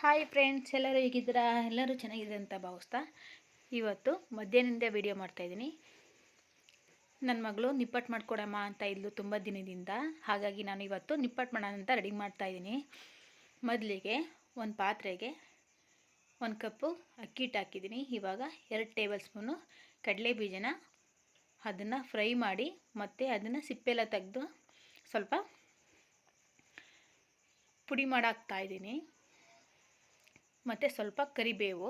Hi friends ಎಲ್ಲರೂ ಹೇಗಿದ್ದೀರಾ? ಎಲ್ಲರೂ ಚೆನ್ನಾಗಿದೆ ಅಂತ ಭಾವಿಸ್ತಾ ಇವತ್ತು ಮಧ್ಯಾಹ್ನದಿಂದ ವಿಡಿಯೋ ಮಾಡ್ತಾಯಿದ್ದೀನಿ ನನ್ನ ಮಗಳು ನಿಪ್ಪಟ್ಟು ಮಾಡ್ಕೊಡಮ್ಮ ಅಂತ ಇದ್ಲು ತುಂಬ ದಿನದಿಂದ. ಹಾಗಾಗಿ ನಾನು ಇವತ್ತು ನಿಪ್ಪಟ್ಟು ಮಾಡೋಣ ಅಂತ ರೆಡಿ ಮಾಡ್ತಾಯಿದ್ದೀನಿ ಮೊದಲಿಗೆ ಒಂದು ಪಾತ್ರೆಗೆ ಒಂದು ಕಪ್ಪು ಅಕ್ಕಿ ಹಿಟ್ಟು ಹಾಕಿದ್ದೀನಿ. ಇವಾಗ ಎರಡು ಟೇಬಲ್ ಸ್ಪೂನು ಕಡಲೆ ಬೀಜನ ಅದನ್ನು ಫ್ರೈ ಮಾಡಿ ಮತ್ತು ಅದನ್ನು ಸಿಪ್ಪೆಲ್ಲ ತೆಗೆದು ಸ್ವಲ್ಪ ಪುಡಿ ಮಾಡಾಕ್ತಾಯಿದ್ದೀನಿ ಮತ್ತು ಸ್ವಲ್ಪ ಕರಿಬೇವು.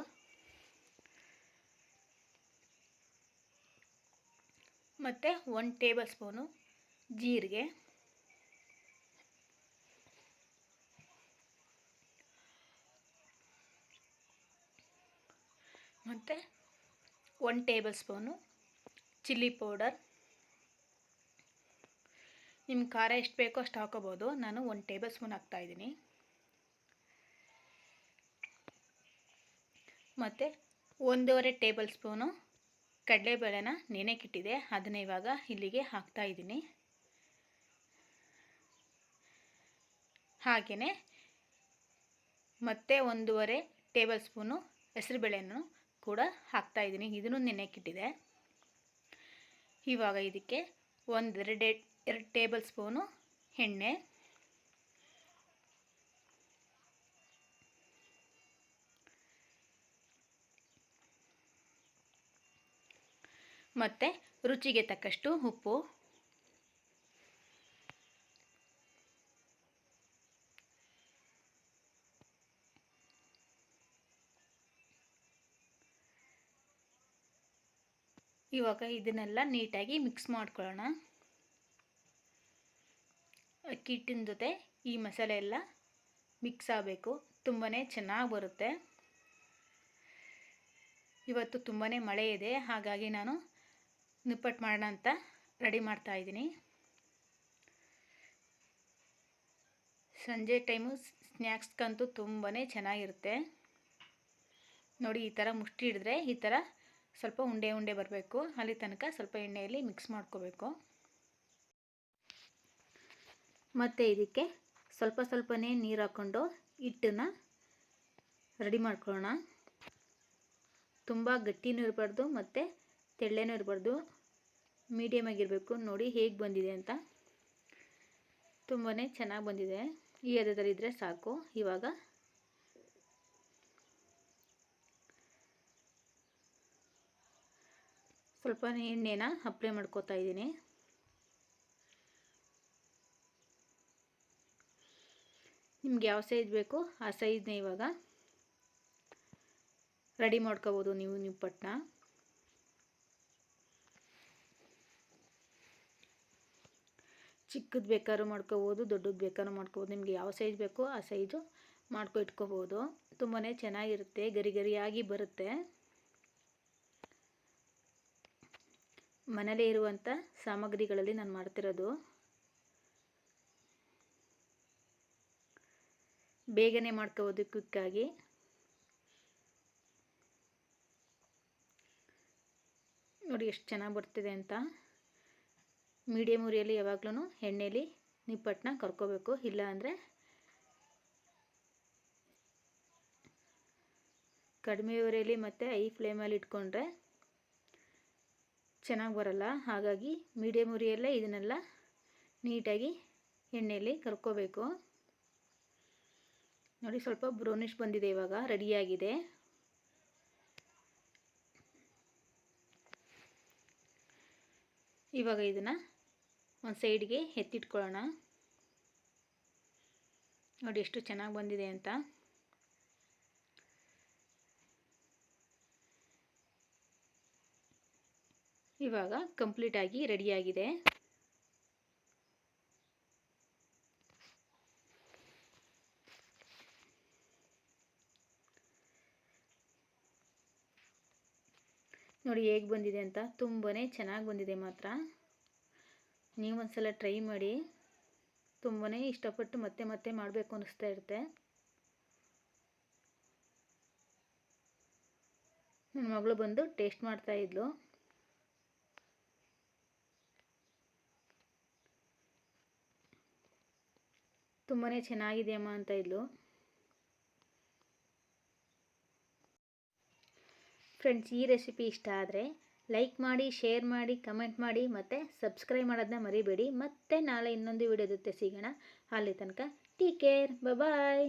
ಮತ್ತು ಒನ್ ಟೇಬಲ್ ಸ್ಪೂನು ಜೀರಿಗೆ. ಮತ್ತು one tablespoon chilli powder ನಿಮ್ಮ ಖಾರ ಎಷ್ಟು ಬೇಕೋ ಅಷ್ಟು ಹಾಕೋಬೋದು. ನಾನು ಒನ್ ಟೇಬಲ್ ಸ್ಪೂನ್ ಹಾಕ್ತಾಯಿದ್ದೀನಿ ಮತ್ತು ಒಂದೂವರೆ ಟೇಬಲ್ ಸ್ಪೂನು ಕಡಲೆಬೇಳೆನ ನೆನೆಕಿಟ್ಟಿದೆ ಅದನ್ನ ಇವಾಗ ಇಲ್ಲಿಗೆ ಹಾಕ್ತಾ ಇದ್ದೀನಿ. ಹಾಗೆಯೇ ಮತ್ತೆ ಒಂದೂವರೆ ಟೇಬಲ್ ಸ್ಪೂನು ಹೆಸರುಬೇಳೆನೂ ಕೂಡ ಹಾಕ್ತಾ ಇದ್ದೀನಿ. ಇದನ್ನು ನೆನೆಕಿಟ್ಟಿದೆ ಇವಾಗ ಇದಕ್ಕೆ ಒಂದೆರಡೆ, ಎರಡು ಟೇಬಲ್ ಸ್ಪೂನು ಎಣ್ಣೆ ಮತ್ತು ರುಚಿಗೆ ತಕ್ಕಷ್ಟು ಉಪ್ಪು. ಇವಾಗ ಇದನ್ನೆಲ್ಲ ನೀಟಾಗಿ ಮಿಕ್ಸ್ ಮಾಡ್ಕೊಳ್ಳೋಣ. ಅಕ್ಕಿ ಹಿಟ್ಟಿನ ಜೊತೆ ಈ ಮಸಾಲೆ ಎಲ್ಲ ಮಿಕ್ಸ್ ಆಗಬೇಕು. ತುಂಬಾ ಚೆನ್ನಾಗಿ ಬರುತ್ತೆ. ಇವತ್ತು ತುಂಬಾ ಮಳೆ ಇದೆ, ಹಾಗಾಗಿ ನಾನು ನಿಪ್ಪಟ್ಟು ಮಾಡೋಣ ಅಂತ ರೆಡಿ ಮಾಡ್ತಾ ಇದ್ದೀನಿ. ಸಂಜೆ ಟೈಮು ಸ್ನ್ಯಾಕ್ಸ್ಗಂತೂ ತುಂಬಾ ಚೆನ್ನಾಗಿರುತ್ತೆ. ನೋಡಿ, ಈ ಥರ ಮುಷ್ಟಿ ಹಿಡಿದ್ರೆ ಈ ಥರ ಸ್ವಲ್ಪ ಉಂಡೆ ಉಂಡೆ ಬರಬೇಕು. ಅಲ್ಲಿ ತನಕ ಸ್ವಲ್ಪ ಎಣ್ಣೆಯಲ್ಲಿ ಮಿಕ್ಸ್ ಮಾಡ್ಕೋಬೇಕು. ಮತ್ತು ಇದಕ್ಕೆ ಸ್ವಲ್ಪ ಸ್ವಲ್ಪನೇ ನೀರು ಹಾಕ್ಕೊಂಡು ಹಿಟ್ಟನ್ನು ರೆಡಿ ಮಾಡ್ಕೊಳ್ಳೋಣ. ತುಂಬ ಗಟ್ಟಿನೂ ಇರಬಾರ್ದು ಮತ್ತು ತೆಳ್ಳೇನೂ ಇರಬಾರ್ದು. ಮೀಡಿಯಮ್ ಆಗಿರಬೇಕು. ನೋಡಿ ಹೇಗೆ ಬಂದಿದೆ ಅಂತ. ತುಂಬಾ ಚೆನ್ನಾಗಿ ಬಂದಿದೆ. ಈ ಅದರಲ್ಲಿ ಇದ್ದರೆ ಸಾಕು. ಇವಾಗ ಸ್ವಲ್ಪ ಎಣ್ಣೆನ ಅಪ್ಲೈ ಮಾಡ್ಕೋತಾ ಇದ್ದೀನಿ. ನಿಮ್ಗೆ ಯಾವ ಸೈಜ್ ಬೇಕು ಆ ಸೈಜ್ನ ಇವಾಗ ರೆಡಿ ಮಾಡ್ಕೋಬೋದು ನೀವು ನಿಮ್ಮ ನಿಪ್ಪಟ್ಟನ್ನ ಚಿಕ್ಕದು ಬೇಕಾದ್ರೂ ಮಾಡ್ಕೋಬೋದು, ದೊಡ್ಡದು ಬೇಕಾದ್ರೂ ಮಾಡ್ಕೋಬೋದು, ನಿಮಗೆ ಯಾವ ಸೈಜ್ ಬೇಕೋ ಆ ಸೈಜು ಮಾಡ್ಕೊ ಇಟ್ಕೋಬೋದು. ತುಂಬಾ ಚೆನ್ನಾಗಿರುತ್ತೆ, ಗರಿ ಗರಿಯಾಗಿ ಬರುತ್ತೆ. ಮನೇಲೇ ಇರುವಂಥ ಸಾಮಗ್ರಿಗಳಲ್ಲಿ ನಾನು ಮಾಡ್ತಿರೋದು. ಬೇಗನೆ ಮಾಡ್ಕೋಬೋದು ಕ್ವಿಕ್ಕಾಗಿ ನೋಡಿ ಎಷ್ಟು ಚೆನ್ನಾಗಿ ಬರ್ತಿದೆ ಅಂತ. ಮೀಡಿಯಮ್ ಉರಿಯಲ್ಲಿ ಯಾವಾಗಲೂ ಎಣ್ಣೆಲಿ ನಿಪ್ಪಟ್ಟನ್ನ ಕರ್ಕೋಬೇಕು. ಇಲ್ಲ ಅಂದರೆ ಕಡಿಮೆ ಉರಿಯಲ್ಲಿ ಮತ್ತು ಐ ಫ್ಲೇಮಲ್ಲಿ ಇಟ್ಕೊಂಡ್ರೆ ಚೆನ್ನಾಗಿ ಬರಲ್ಲ. ಹಾಗಾಗಿ ಮೀಡಿಯಂ ಉರಿಯಲ್ಲೇ ಇದನ್ನೆಲ್ಲ ನೀಟಾಗಿ ಎಣ್ಣೆಯಲ್ಲಿ ಕರ್ಕೋಬೇಕು. ನೋಡಿ ಸ್ವಲ್ಪ ಬ್ರೌನಿಷ್ ಬಂದಿದೆ ಇವಾಗ, ರೆಡಿಯಾಗಿದೆ. ಇವಾಗ ಇದನ್ನು ಒಂದು ಸೈಡ್ಗೆ ಎತ್ತಿಟ್ಕೊಳ್ಳೋಣ. ನೋಡಿ ಎಷ್ಟು ಚೆನ್ನಾಗಿ ಬಂದಿದೆ ಅಂತ. ಇವಾಗ ಕಂಪ್ಲೀಟಾಗಿ ರೆಡಿಯಾಗಿದೆ ನೋಡಿ ಹೇಗೆ ಬಂದಿದೆ ಅಂತ. ತುಂಬಾ ಚೆನ್ನಾಗಿ ಬಂದಿದೆ ಮಾತ್ರ. ನೀವು ಒಂದ್ಸಲ ಟ್ರೈ ಮಾಡಿ. ತುಂಬಾ ಇಷ್ಟಪಟ್ಟು ಮತ್ತೆ ಮತ್ತೆ ಮಾಡಬೇಕು ಅನ್ನಿಸ್ತಾ ಇರುತ್ತೆ. ನನ್ನ ಮಗಳು ಬಂದು ಟೇಸ್ಟ್ ಮಾಡ್ತಾ ಇದ್ಲು. ತುಂಬಾ ಚೆನ್ನಾಗಿದೆಯಮ್ಮ ಅಂತ ಇದ್ಲು. ಫ್ರೆಂಡ್ಸ್ ಈ ರೆಸಿಪಿ ಇಷ್ಟ ಆದರೆ ಲೈಕ್ ಮಾಡಿ ಶೇರ್ ಮಾಡಿ ಕಮೆಂಟ್ ಮಾಡಿ, ಮತ್ತು ಸಬ್ಸ್ಕ್ರೈಬ್ ಮಾಡೋದನ್ನ ಮರಿಬೇಡಿ. ಮತ್ತೆ ನಾಳೆ ಇನ್ನೊಂದು ವಿಡಿಯೋ ಜೊತೆ ಸಿಗೋಣ. ಅಲ್ಲಿ ತನಕ ಟೀಕ್ ಕೇರ್ ಬಾಯ್